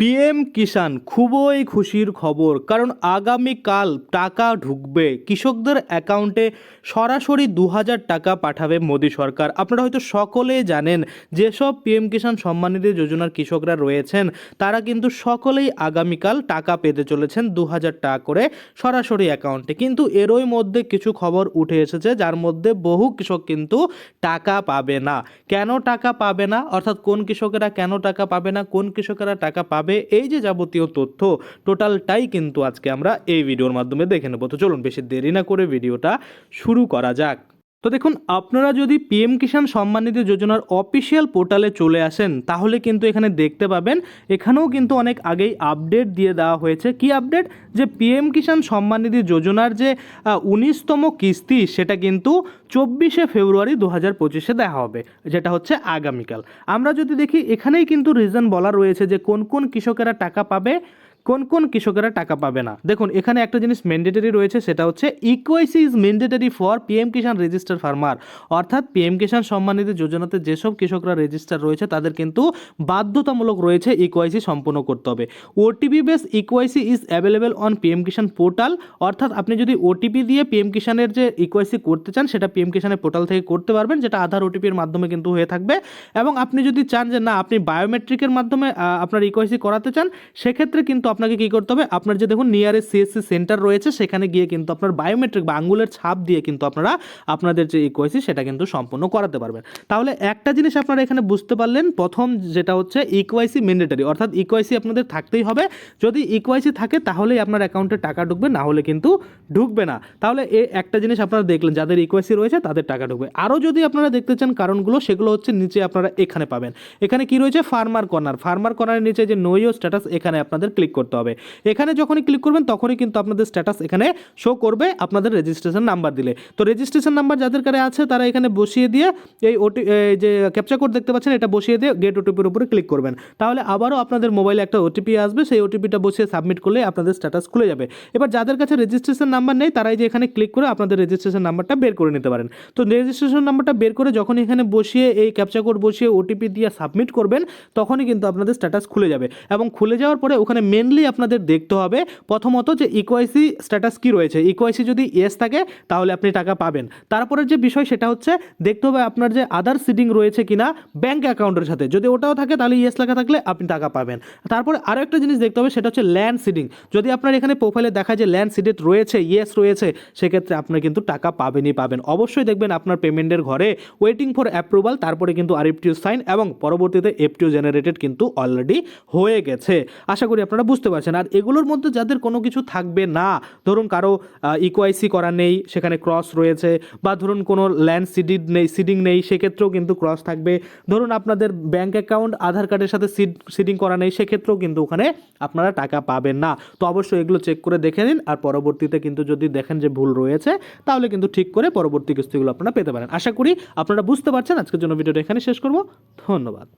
PM কিষাণ খুবই খুশির খবর, কারণ আগামীকাল টাকা ঢুকবে। কৃষকদের অ্যাকাউন্টে সরাসরি দু হাজার টাকা পাঠাবে মোদী সরকার। আপনারা হয়তো সকলেই জানেন, যেসব পিএম কিষাণ সম্মানিধি যোজনার কৃষকরা রয়েছেন, তারা কিন্তু সকলেই আগামীকাল টাকা পেতে চলেছেন দু হাজার টাকা করে সরাসরি অ্যাকাউন্টে। কিন্তু এরই মধ্যে কিছু খবর উঠে এসেছে, যার মধ্যে বহু কৃষক কিন্তু টাকা পাবে না। কেন টাকা পাবে না? অর্থাৎ কোন কৃষকেরা কেন টাকা পাবে না? কোন কৃষকেরা টাকা পাবে এই যে যাবতীয় তথ্য, টোটালটাই কিন্তু আজকে আমরা এই ভিডিওর মাধ্যমে দেখে নেব। তো চলুন বেশি দেরি না করে ভিডিওটা শুরু করা যাক। তো দেখুন, আপনারা যদি পিএম কিষাণ সম্মানিধি যোজনার অফিসিয়াল পোর্টালে চলে আসেন, তাহলে কিন্তু এখানে দেখতে পাবেন, এখানেও কিন্তু অনেক আগেই আপডেট দিয়ে দেওয়া হয়েছে। কি আপডেট? যে পিএম কিষাণ সম্মানিধি যোজনার যে উনিশতম কিস্তি, সেটা কিন্তু চব্বিশে ফেব্রুয়ারি দু হাজার পঁচিশে দেওয়া হবে, যেটা হচ্ছে আগামীকাল। আমরা যদি দেখি, এখানেই কিন্তু রিজন বলা রয়েছে যে কোন কোন কৃষকেরা টাকা পাবে। কোন কোন কৃষকেরা টাকা পাবে না। দেখুন, এখানে একটা জিনিস ম্যান্ডেটরি রয়েছে, সেটা হচ্ছে eKYC is mandatory for PM Kisan register farmer অর্থাৎ পিএম কিষাণ সম্মানিত যোজনাতে যেসব কৃষকরা রেজিস্টার রয়েছে, তাদের কিন্তু বাধ্যতামূলক রয়েছে ইকুয়াইসি সম্পূর্ণ করতে হবে। OTP base eKYC is available on PM Kisan portal অর্থাৎ আপনি যদি ওটিপি দিয়ে পিএম কিষাণের যে ইকুয়াইসি করতে চান, সেটা পিএম কিষাণের পোর্টাল থেকে করতে পারবেন, যেটা আধার ওটিপির মাধ্যমে কিন্তু হয়ে থাকবে। এবং আপনি যদি চান যে, না, আপনি বায়োমেট্রিকের মাধ্যমে আপনার ইকুয়াইসি করাতে চান, সেক্ষেত্রে কিন্তু আপনাকে কী করতে হবে? আপনার যে দেখুন নিয়ারেস্ট সিএসসি সেন্টার রয়েছে, সেখানে গিয়ে কিন্তু আপনার বায়োমেট্রিক বা আঙ্গুলের ছাপ দিয়ে কিন্তু আপনারা আপনাদের যে ইকুয়াইসি সেটা কিন্তু সম্পূর্ণ করাতে পারবেন। তাহলে একটা জিনিস আপনারা এখানে বুঝতে পারলেন, প্রথম যেটা হচ্ছে ইকুয়াইসি ম্যান্ডেটারি অর্থাৎ ইকুয়াইসি আপনাদের থাকতেই হবে। যদি ইকুয়াইসি থাকে, তাহলেই আপনার অ্যাকাউন্টে টাকা ঢুকবে, না হলে কিন্তু ঢুকবে না। তাহলে এ একটা জিনিস আপনারা দেখলেন, যাদের ইকুয়াইসি রয়েছে, তাদের টাকা ঢুকবে। আরও যদি আপনারা দেখতে চান কারণগুলো, সেগুলো হচ্ছে নিচে আপনারা এখানে পাবেন। এখানে কি রয়েছে? ফার্মার কর্নার ফার্মার কর্নারের নিচে যে নইও স্ট্যাটাস এখানে আপনাদের ক্লিক করতে হবে। এখানে যখনই ক্লিক করবেন, তখনই কিন্তু আপনাদের স্ট্যাটাস এখানে শো করবে, আপনাদের রেজিস্ট্রেশন নাম্বার দিলে। তো রেজিস্ট্রেশন নাম্বার যাদের কাছে আছে, তারা এখানে বসিয়ে দিয়ে এই ওটি যে ক্যাপচা কোড দেখতে পাচ্ছেন, এটা বসিয়ে দিয়ে গেট ওটিপির উপরে ক্লিক করবেন। তাহলে আবারও আপনাদের মোবাইলে একটা ওটিপি আসবে, সেই ওটিপিটা বসিয়ে সাবমিট করলে আপনাদের স্ট্যাটাস খুলে যাবে। এবার যাদের কাছে রেজিস্ট্রেশন নাম্বার নেই, তারাই যে এখানে ক্লিক করে আপনাদের রেজিস্ট্রেশন নাম্বারটা বের করে নিতে পারেন। তো রেজিস্ট্রেশন নাম্বারটা বের করে যখন এখানে বসিয়ে এই ক্যাপচা কোড বসিয়ে ওটিপি দিয়ে সাবমিট করবেন, তখনই কিন্তু আপনাদের স্ট্যাটাস খুলে যাবে। এবং খুলে যাওয়ার পরে ওখানে মেনলি আপনাদের দেখতে হবে প্রথমত যে ইকোয়াইসি স্ট্যাটাস কি রয়েছে। ইকোয়াইসি যদি ইয়েস থাকে, তাহলে আপনি টাকা পাবেন। তারপরে যে বিষয় সেটা হচ্ছে, দেখতে হবে আপনার যে আদার সিডিং রয়েছে কিনা ব্যাংক অ্যাকাউন্টের সাথে। যদি ওটাও থাকে, তাহলে ইয়েস লেখা থাকলে আপনি টাকা পাবেন। তারপরে আরও একটা জিনিস দেখতে হবে, সেটা হচ্ছে ল্যান্ড সিডিং যদি আপনার এখানে প্রোফাইলে দেখা যে ল্যান্ড সিডেড রয়েছে ইয়েস রয়েছে, সেক্ষেত্রে আপনার কিন্তু টাকা পাবেনই পাবেন। অবশ্যই দেখবেন আপনার পেমেন্টের ঘরে ওয়েটিং ফর অ্যাপ্রুভাল তারপরে কিন্তু আরএফটিও সাইন এবং পরবর্তীতে এফটিও জেনারেটেড কিন্তু অলরেডি হয়ে গেছে। আশা করি আপনারা পারছেন। আর এগুলোর মধ্যে যাদের কোনো কিছু থাকবে না, ধরুন কারও ইকোয়াইসি করা নেই, সেখানে ক্রস রয়েছে, বা ধরুন কোনো ল্যান্ড সিডিড নেই সিডিং নেই, সেক্ষেত্রেও কিন্তু ক্রস থাকবে। ধরুন আপনাদের ব্যাঙ্ক অ্যাকাউন্ট আধার কার্ডের সাথে সিড সিডিং করা নেই, সেক্ষেত্রেও কিন্তু ওখানে আপনারা টাকা পাবেন না। তো অবশ্যই এগুলো চেক করে দেখে নিন, আর পরবর্তীতে কিন্তু যদি দেখেন যে ভুল রয়েছে, তাহলে কিন্তু ঠিক করে পরবর্তী কিস্তিগুলো আপনারা পেতে পারেন। আশা করি আপনারা বুঝতে পারছেন। আজকের জন্য ভিডিওটা এখানে শেষ করব। ধন্যবাদ।